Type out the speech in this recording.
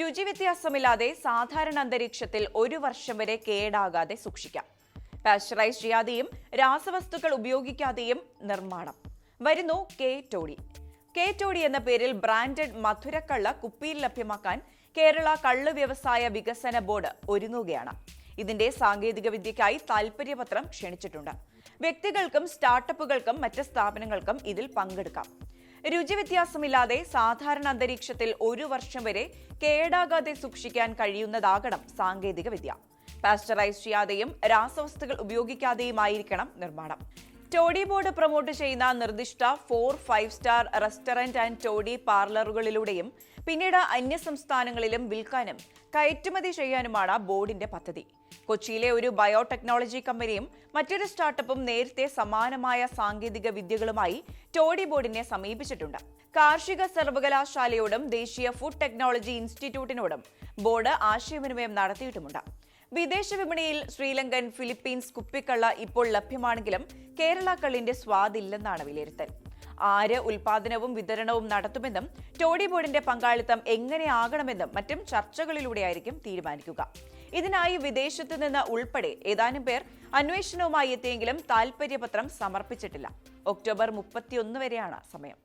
രുചിവ്യത്യാസമില്ലാതെ സാധാരണ അന്തരീക്ഷത്തിൽ ഒരു വർഷം വരെ കേടാകാതെ സൂക്ഷിക്കാം. പാസ്ചറൈസ് ചെയ്യാതെയും രാസവസ്തുക്കൾ ഉപയോഗിക്കാതെയും നിർമ്മാണം. വരുന്നു കെ ടോഡി എന്ന പേരിൽ ബ്രാൻഡഡ് മധുരക്കള്ള കുപ്പിയിൽ ലഭ്യമാക്കാൻ കേരള കള്ള് വ്യവസായ വികസന ബോർഡ് ഒരുങ്ങുകയാണ്. ഇതിന്റെ സാങ്കേതിക വിദ്യയ്ക്കായി താൽപര്യപത്രം ക്ഷണിച്ചിട്ടുണ്ട്. വ്യക്തികൾക്കും സ്റ്റാർട്ടപ്പുകൾക്കും മറ്റ് സ്ഥാപനങ്ങൾക്കും ഇതിൽ പങ്കെടുക്കാം. രുചിവ്യത്യാസമില്ലാതെ സാധാരണ അന്തരീക്ഷത്തിൽ ഒരു വർഷം വരെ കേടാകാതെ സൂക്ഷിക്കാൻ കഴിയുന്നതാകണം സാങ്കേതിക വിദ്യ പാസ്റ്ററൈസ് ചെയ്യാതെയും രാസവസ്തുക്കൾ ഉപയോഗിക്കാതെയുമായിരിക്കണം നിർമ്മാണം. ടോഡി ബോർഡ് പ്രൊമോട്ട് ചെയ്യുന്ന നിർദ്ദിഷ്ട four five star restaurant and toddy പാർലറുകളിലൂടെയും പിന്നീട് അന്യസംസ്ഥാനങ്ങളിലും വിൽക്കാനും കയറ്റുമതി ചെയ്യാനുമാണ് ബോർഡിന്റെ പദ്ധതി. കൊച്ചിയിലെ ഒരു ബയോടെക്നോളജി കമ്പനിയും മറ്റൊരു സ്റ്റാർട്ടപ്പും നേരത്തെ സമാനമായ സാങ്കേതിക വിദ്യകളുമായി ടോഡി ബോർഡിനെ സമീപിച്ചിട്ടുണ്ട്. കാർഷിക സർവകലാശാലയോടും ദേശീയ ഫുഡ് ടെക്നോളജി ഇൻസ്റ്റിറ്റ്യൂട്ടിനോടും ബോർഡ് ആശയവിനിമയം നടത്തിയിട്ടുമുണ്ട്. വിദേശ വിപണിയിൽ ശ്രീലങ്കൻ ഫിലിപ്പീൻസ് കുപ്പിക്കള്ള ഇപ്പോൾ ലഭ്യമാണെങ്കിലും കേരള കള്ളിന്റെ സ്വാദില്ലെന്നാണ് വിലയിരുത്തൽ. ആര് ഉൽപാദനവും വിതരണവും നടത്തുമെന്നും ടോഡി ബോർഡിന്റെ പങ്കാളിത്തം എങ്ങനെയാകണമെന്നും മറ്റും ചർച്ചകളിലൂടെയായിരിക്കും തീരുമാനിക്കുക. ഇതിനായി വിദേശത്തു നിന്ന് ഉൾപ്പെടെ ഏതാനും പേർ അന്വേഷണവുമായി എത്തിയെങ്കിലും താൽപര്യപത്രം സമർപ്പിച്ചിട്ടില്ല. ഒക്ടോബർ മുപ്പത്തിയൊന്ന് വരെയാണ് സമയം.